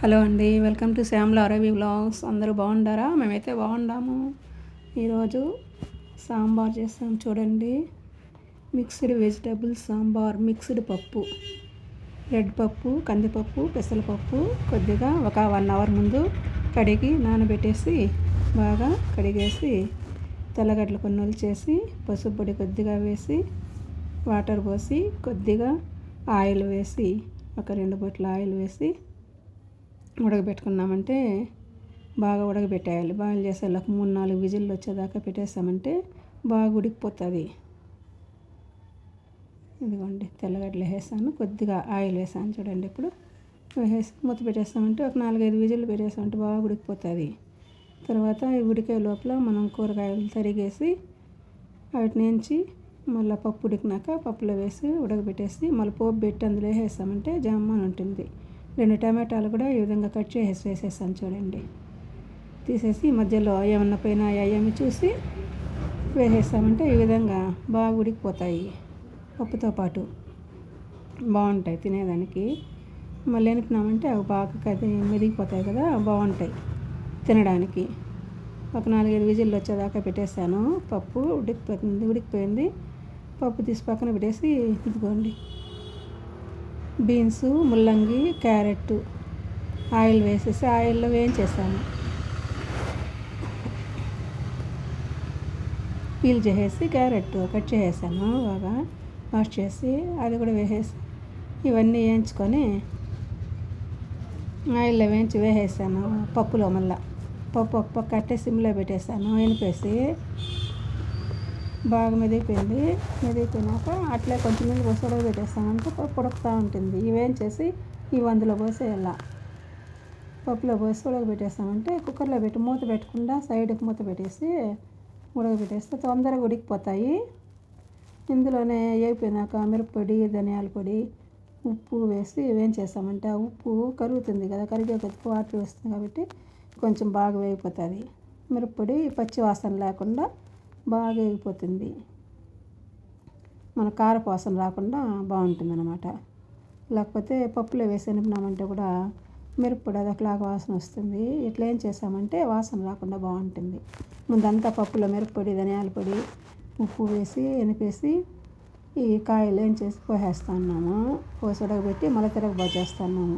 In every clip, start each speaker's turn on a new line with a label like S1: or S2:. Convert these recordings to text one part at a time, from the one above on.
S1: Hello అండి welcome to Shyamla Aravi vlogs. అందరూ బాగుండారా? మేమైతే బాగుండాము. ఈరోజు సాంబార్ చేస్తాం చూడండి. మిక్స్డ్ వెజిటబుల్ సాంబార్ మిక్స్డ్ పప్పు. రెడ్ పప్పు కందిపప్పు పెసరపప్పు కొద్దిగా ఒక వన్ అవర్ ముందు కడిగి నానబెట్టేసి బాగా కడిగేసి తెల్లగడ్డలు కొన్ని చేసి పసుపు పొడి కొద్దిగా వేసి వాటర్ పోసి కొద్దిగా ఆయిల్ వేసి ఒక రెండు బొట్ల ఆయిల్ వేసి ఉడకబెట్టుకున్నామంటే బాగా ఉడకబెట్టేయాలి. బాయిల్ చేసేలోకి మూడు నాలుగు విజిల్లు వచ్చేదాకా పెట్టేస్తామంటే బాగా ఉడికిపోతుంది. ఇదిగోండి తెల్లగడ్డలు వేసాను. కొద్దిగా ఆయిల్ వేసాను చూడండి ఇప్పుడు. వేసి మూత పెట్టేస్తామంటే ఒక నాలుగైదు విజిల్లు పెట్టేస్తామంటే బాగా ఉడికిపోతుంది. తర్వాత ఉడికే లోపల మనం కూరగాయలు తరిగేసి వాటిని నుంచి మళ్ళీ పప్పు ఉడికినాక పప్పులో వేసి ఉడకబెట్టేసి మళ్ళీ పోపు పెట్టి అందులో వేసామంటే జమ్మని ఉంటుంది. రెండు టమాటాలు కూడా ఈ విధంగా కట్ చేసి వేసేసాను చూడండి. తీసేసి మధ్యలో ఏమన్నా పైన అయ్యామి చూసి వేసేసామంటే ఈ విధంగా బాగా ఉడికిపోతాయి. పప్పుతో పాటు బాగుంటాయి తినేదానికి. మళ్ళీ ఎనిపినామంటే అవి బాగా కది మెదిగిపోతాయి కదా బాగుంటాయి తినడానికి. ఒక నాలుగైదు విజిల్లు వచ్చేదాకా పెట్టేశాను. పప్పు ఉడికిపోతుంది ఉడికిపోయింది. పప్పు తీసి పక్కన పెట్టేసి ఇదిగోండి. బీన్స్ ముల్లంగి క్యారెట్ ఆయిల్ వేసేసి ఆయిల్లో వేయించేసాను. పీల్ చేసేసి క్యారెట్ కట్ చేసేసాను బాగా. వాష్ చేసి అది కూడా వేసేసి ఇవన్నీ వేయించుకొని ఆయిల్లో వేయించి వేసేసాను పప్పులో మళ్ళీ. పప్పు ఒక పక్క కట్టే సిమ్లో పెట్టేసాను. వేనిపేసి బాగా మెదిగిపోయింది మెదిగిపోయినాక అట్లే కొంచెం నీళ్ళు పోసి ఉడకబెట్టేస్తామంటే పప్పు ఉడుకుతూ ఉంటుంది. ఇవేం చేసి ఈ అందులో పోసేయాల? పప్పులో పోసి ఉడకబెట్టేస్తామంటే కుక్కర్లో పెట్టి మూత పెట్టకుండా సైడ్కి మూత పెట్టేసి ఉడకబెట్టేస్తే తొందరగా ఉడికిపోతాయి. ఇందులోనే అయిపోయినాక మిరప్పొడి ధనియాల పొడి ఉప్పు వేసి వేయించేసామంటే ఆ ఉప్పు కరుగుతుంది కదా కరిగే కొద్ది వాటర్ వేస్తుంది కాబట్టి కొంచెం బాగా వేగిపోతుంది. మిరప్పొడి పచ్చి వాసన లేకుండా బాగా వేగిపోతుంది మన కారపాసం రాకుండా బాగుంటుంది అనమాట లేకపోతే పప్పులో వేసి ఎనిపినామంటే కూడా మిరప్పొడి అది ఒకలాగ వాసన వస్తుంది. ఇట్లా ఏం చేసామంటే వాసన రాకుండా బాగుంటుంది. ముందంతా పప్పులో మిరప్పొడి ధనియాల పొడి ఉప్పు వేసి ఎనిపేసి ఈ కాయలు ఏం చేసి పోసేస్తా ఉన్నాము పోసి ఉడకబెట్టి మళ్ళీ తిరగబోచేస్తున్నాము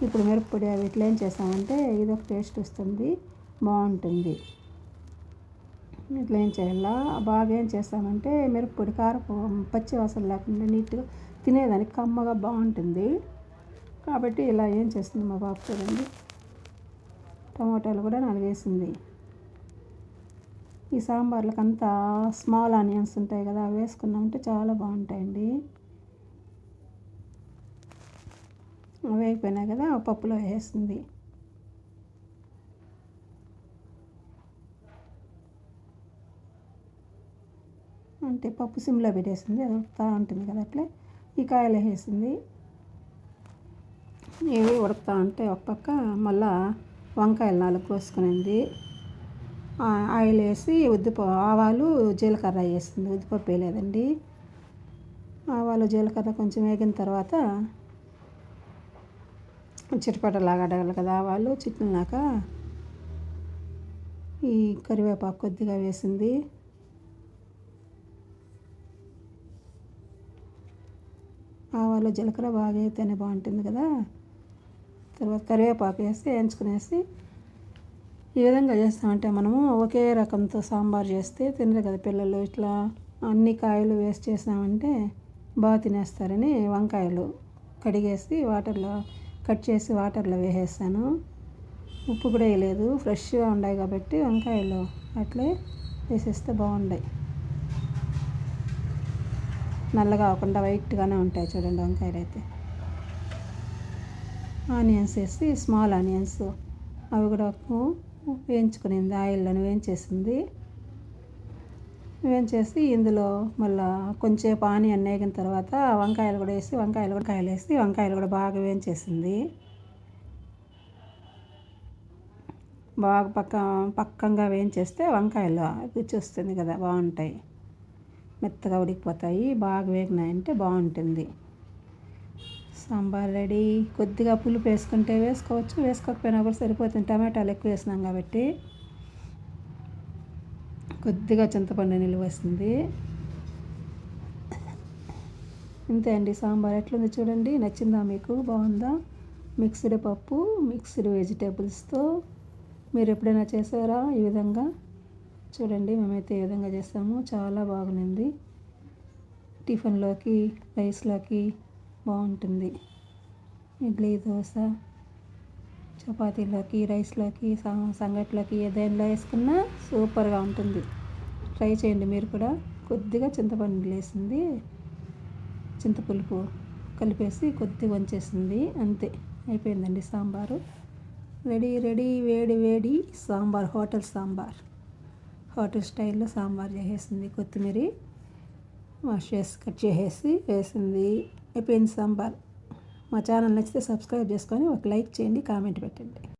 S1: ఇప్పుడు మిరప్పొడి అవి ఇట్లా ఏం చేసామంటే ఇది ఒక టేస్ట్ వస్తుంది. బాగుంటుంది. ఇట్లా ఏం చేయాలా? బాగా ఏం చేస్తామంటే మిరప్పొడి కారపు పచ్చి వాసన లేకుండా నీట్గా తినేదానికి కమ్మగా బాగుంటుంది. కాబట్టి ఇలా ఏం చేస్తుంది మా బాబు చూడండి. టమాటాలు కూడా నలిగేసింది ఈ సాంబార్లకు అంతా స్మాల్ ఆనియన్స్ ఉంటాయి కదా అవి వేసుకున్నామంటే చాలా బాగుంటాయండి. అవి అయిపోయినాయి కదా పప్పులో వేసింది. అంటే పప్పు సిమ్లో పెట్టేసింది అది ఉడుకుతూ ఉంటుంది కదా అట్లే. ఈ కాయలు వేసింది ఇవి ఉడుకుతా ఉంటే ఒక పక్క మళ్ళా వంకాయలు నాలుగు కోసుకునింది. ఆయిల్ వేసి ఉద్దిప ఆవాలు జీలకర్ర వేసింది. ఉద్దిపప్పు వేయలేదండి. ఆవాలు జీలకర్ర కొంచెం వేగిన తర్వాత చిటపటలాగా అడగాలి కదా ఆవాలు. చిట్టినాక ఈ కరివేపాకు కొద్దిగా వేసింది. ఆవాలు జీలకర్ర బాగా అయితేనే బాగుంటుంది కదా. తర్వాత కరివేపాకు వేసి వేయించుకునేసి ఈ విధంగా చేస్తామంటే మనము ఒకే రకంతో సాంబార్ చేస్తే తినరు కదా పిల్లలు. ఇట్లా అన్ని కాయలు వేస్ట్ చేసామంటే బాగా తినేస్తారని వంకాయలు కడిగేసి వాటర్లో కట్ చేసి వాటర్లో వేసేసాను ఉప్పు కూడా వేయలేదు. ఫ్రెష్గా ఉన్నాయి కాబట్టి వంకాయలు అట్లే వేసేస్తే బాగుంటాయి. నల్లగా కాకుండా వైట్గానే ఉంటాయి చూడండి వంకాయలు అయితే ఆనియన్స్ వేసి స్మాల్ ఆనియన్స్. అవి కూడా వేయించుకునింది ఆయిల్లోనే వేయించేసింది. వేయించేసి ఇందులో మళ్ళా కొంచెంసేపు ఆనియన్ వేగిన తర్వాత వంకాయలు కూడా వేసి వంకాయలు కూడా కాయలు వేసి వంకాయలు కూడా బాగా వేయించేసింది. బాగా పక్క పక్కంగా వేయించేస్తే వంకాయలు రుచి వస్తుంది కదా బాగుంటాయి. మెత్తగా ఉడికిపోతాయి. బాగా వేగినాయంటే బాగుంటుంది. సాంబార్ రెడీ. కొద్దిగా పులుపు వేసుకుంటే వేసుకోవచ్చు. వేసుకోకపోయినా కూడా సరిపోతుంది. టమాటాలు ఎక్కువ వేసినాం కాబట్టి. కొద్దిగా చింతపండు నిలువ వస్తుంది ఇంతే అండి. సాంబార్ ఎట్లుంది చూడండి. నచ్చిందా మీకు? బాగుందా? మిక్స్డ్ పప్పు మిక్స్డ్ వెజిటేబుల్స్తో మీరు ఎప్పుడైనా చేసారా ఈ విధంగా? చూడండి మేమైతే ఈ విధంగా చేస్తాము చాలా బాగుంది. టిఫిన్లోకి రైస్లోకి బాగుంటుంది. ఇడ్లీ దోశ చపాతీలోకి రైస్లోకి సంగట్లోకి ఏదైనా వేసుకున్నా సూపర్గా ఉంటుంది. ట్రై చేయండి మీరు కూడా. కొద్దిగా చింతపండు వేసింది. చింతపులుపు కలిపేసి కొద్దిగా వంచేసింది. అంతే. అయిపోయిందండి సాంబారు. రెడీ రెడీ వేడి వేడి సాంబార్ హోటల్ సాంబార్. హోటల్ స్టైల్లో సాంబార్ చేసేసింది కొత్తిమీర వాష్ చేసి కట్ చేసేసి వేసింది. అయిపోయింది సాంబార్. మా ఛానల్ నచ్చితే సబ్స్క్రైబ్ చేసుకొని ఒక లైక్ చేయండి కామెంట్ పెట్టండి.